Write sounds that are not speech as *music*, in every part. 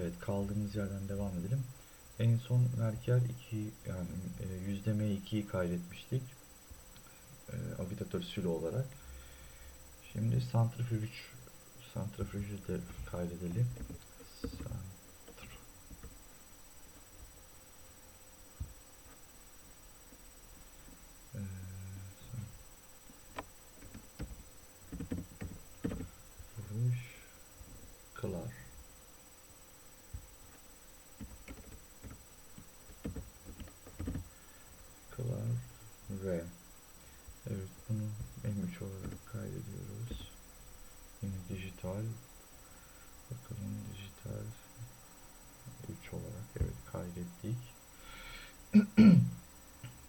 Evet kaldığımız yerden devam edelim. En son Merker 2 yani e, yüzdeme 2'yi kaydetmiştik. E, agitatör silo olarak. Şimdi santrifüj santrifüjü de kaydedelim. Kaydettik. *clears throat*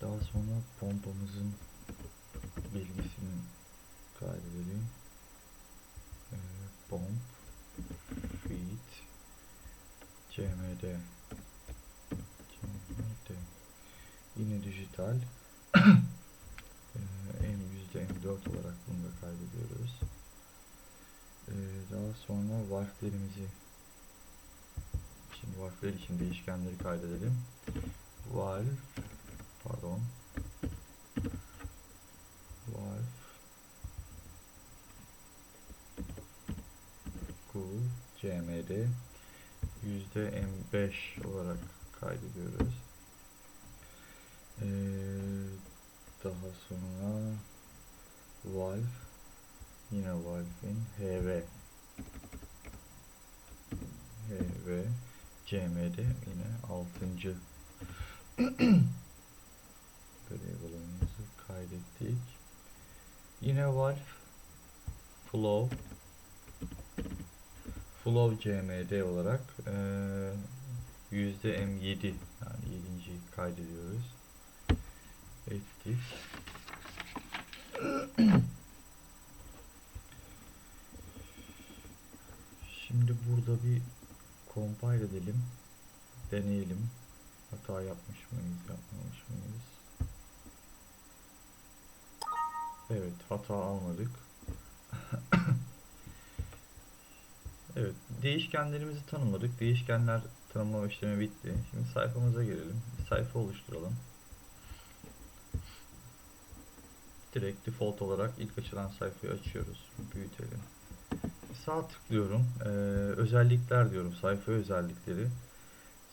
Daha sonra pompamızın bilgisini kaydedelim. Ee, pomp feed cmd cmd yine dijital *clears throat* ee, M yüzde M4 olarak bunu da kaydediyoruz. Ee, daha sonra varflerimizi varfler için değişkenleri kaydedelim. Valve pardon. Valve cool cmd yüzde M5 olarak kaydediyoruz. Ee, daha sonra valve. Yine valve'in hv hv cmd yine 6. variable'ımızı *clears throat* kaydettik. Yine valve flow flow cmd olarak yüzde m7 yani 7. kaydediyoruz. Ettik. *clears throat* Şimdi burada bir compile edelim. Deneyelim. Hata yapmış mıyız, yapmamış mıyız? Evet, hata almadık. *coughs* evet, değişkenlerimizi tanımladık. Değişkenler tanımlama işlemi bitti. Şimdi sayfamıza gelelim. Bir sayfa oluşturalım. Direkt default olarak ilk açılan sayfayı açıyoruz. Büyütelim. Sağ tıklıyorum. Ee, özellikler diyorum. Sayfa özellikleri.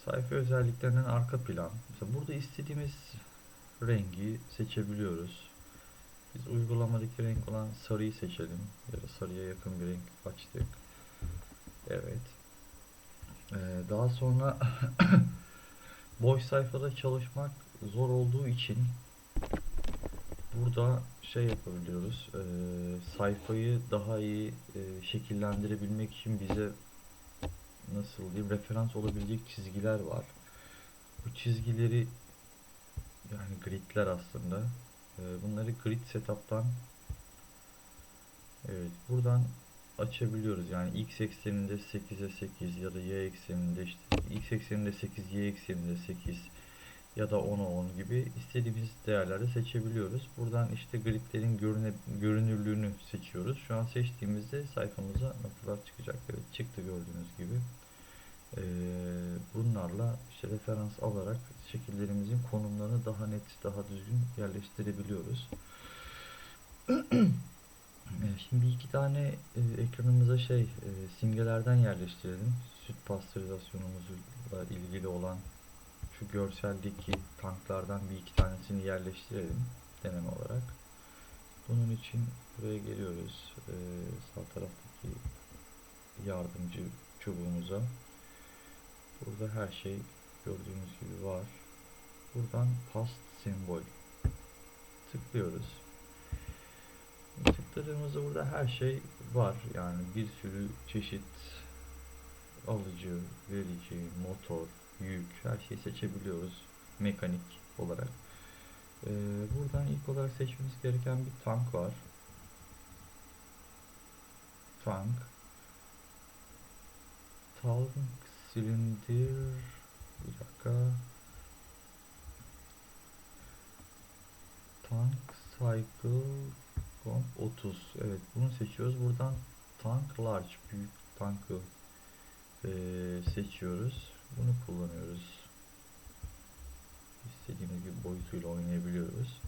Sayfa özelliklerinden arka plan. Mesela burada istediğimiz rengi seçebiliyoruz. Biz uygulamadaki renk olan sarıyı seçelim. Ya da sarıya yakın bir renk açtık. Evet. Ee, daha sonra *coughs* boş sayfada çalışmak zor olduğu için burada şey yapabiliyoruz. Ee, sayfayı daha iyi e, şekillendirebilmek için bize nasıl diyeyim referans olabilecek çizgiler var. Bu çizgileri yani gridler aslında. Ee, bunları grid setup'tan evet buradan açabiliyoruz. Yani x ekseninde 8'e 8 ya da y ekseninde işte x ekseninde 8, y ekseninde 8 ya da 10'a 10 gibi istediğimiz değerleri seçebiliyoruz. Buradan işte gridlerin görüne, görünürlüğünü seçiyoruz. Şu an seçtiğimizde sayfamıza noktalar çıkacak. Evet çıktı gördüğünüz gibi. Ee, bunlarla işte referans alarak şekillerimizin konumlarını daha net, daha düzgün yerleştirebiliyoruz. *clears throat* Şimdi iki tane e, ekranımıza şey e, simgelerden yerleştirelim. Süt pastörizasyonumuzla ilgili olan şu görseldeki tanklardan bir iki tanesini yerleştirelim deneme olarak. Bunun için buraya geliyoruz. Ee, sağ taraftaki yardımcı çubuğumuza. Burada her şey gördüğünüz gibi var. Buradan past sembol tıklıyoruz. Tıkladığımızda burada her şey var. Yani bir sürü çeşit alıcı, verici, motor, yük her şeyi seçebiliyoruz mekanik olarak. Ee, buradan ilk olarak seçmemiz gereken bir tank var. Tank. Tank silindir bir dakika. Tank cycle comp 30. Evet bunu seçiyoruz. Buradan tank large büyük tankı eee, seçiyoruz. Bunu kullanıyoruz. İstediğimiz gibi boyutuyla oynayabiliyoruz.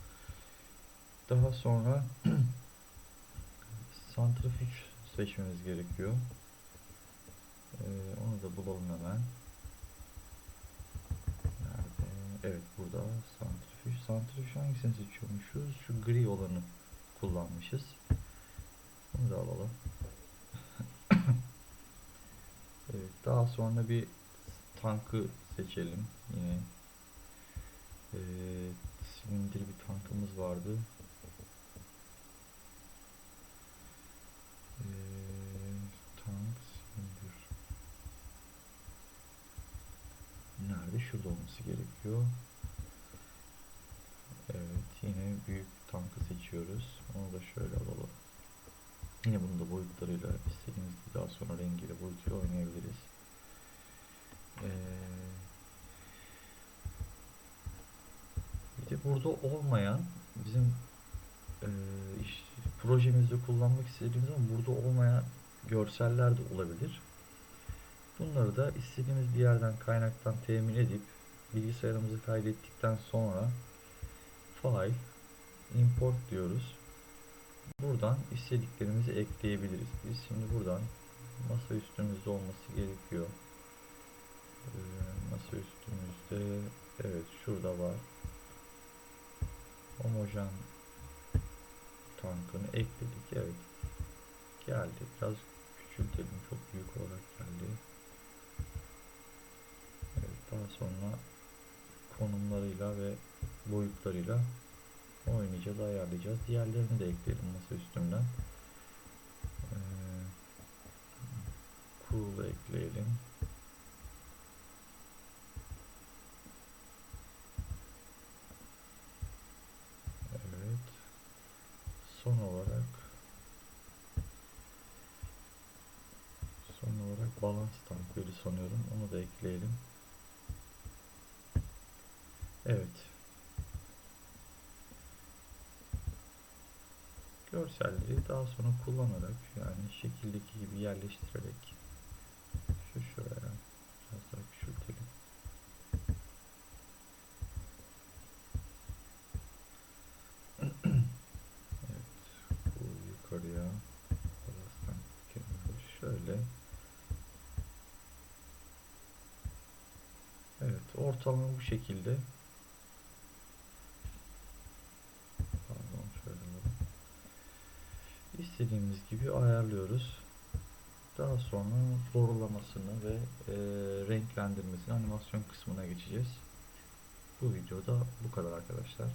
Daha sonra *clears throat* santrifüj seçmemiz gerekiyor. Eee, onu da bulalım hemen. Nerede? Evet burada santrifüj. Santrifüj hangisini seçiyormuşuz? Şu gri olanı kullanmışız. Bunu da alalım. *clears throat* evet, daha sonra bir tankı seçelim. Yine eee silindir bir tankımız vardı. Silindir. Nerede? Şurada olması gerekiyor. Evet, yine büyük tankı seçiyoruz. Onu da şöyle alalım. Yine bunu da boyutlarıyla istediğimiz gibi daha sonra rengiyle boyutuyla oynayabiliriz. Ee, bir de burada olmayan bizim e, iş, projemizde kullanmak istediğimiz ama burada olmayan görseller de olabilir. Bunları da istediğimiz bir yerden kaynaktan temin edip bilgisayarımızı kaydettikten sonra file import diyoruz. Buradan istediklerimizi ekleyebiliriz. Biz şimdi buradan masa üstümüzde olması gerekiyor. Ee, masa üstümüzde evet şurada var. Homojen tankını ekledik. Evet. Geldi. Biraz küçültelim. Çok büyük olarak geldi. Evet, daha sonra konumlarıyla ve boyutlarıyla oynayacağız, ayarlayacağız. Diğerlerini de ekleyelim masa üstünden. Ee, cool ekleyelim. Evet. Son olarak son olarak balans tankları sanıyorum. Onu da ekleyelim. Evet. Görselleri daha sonra kullanarak yani şekildeki gibi yerleştirerek şu şuraya yukarıya şöyle. Evet, ortalama bu şekilde. Pardon. İstediğimiz gibi ayarlıyoruz. Daha sonra doğrulamasını ve e, renklendirmesini animasyon kısmına geçeceğiz. Bu videoda bu kadar arkadaşlar.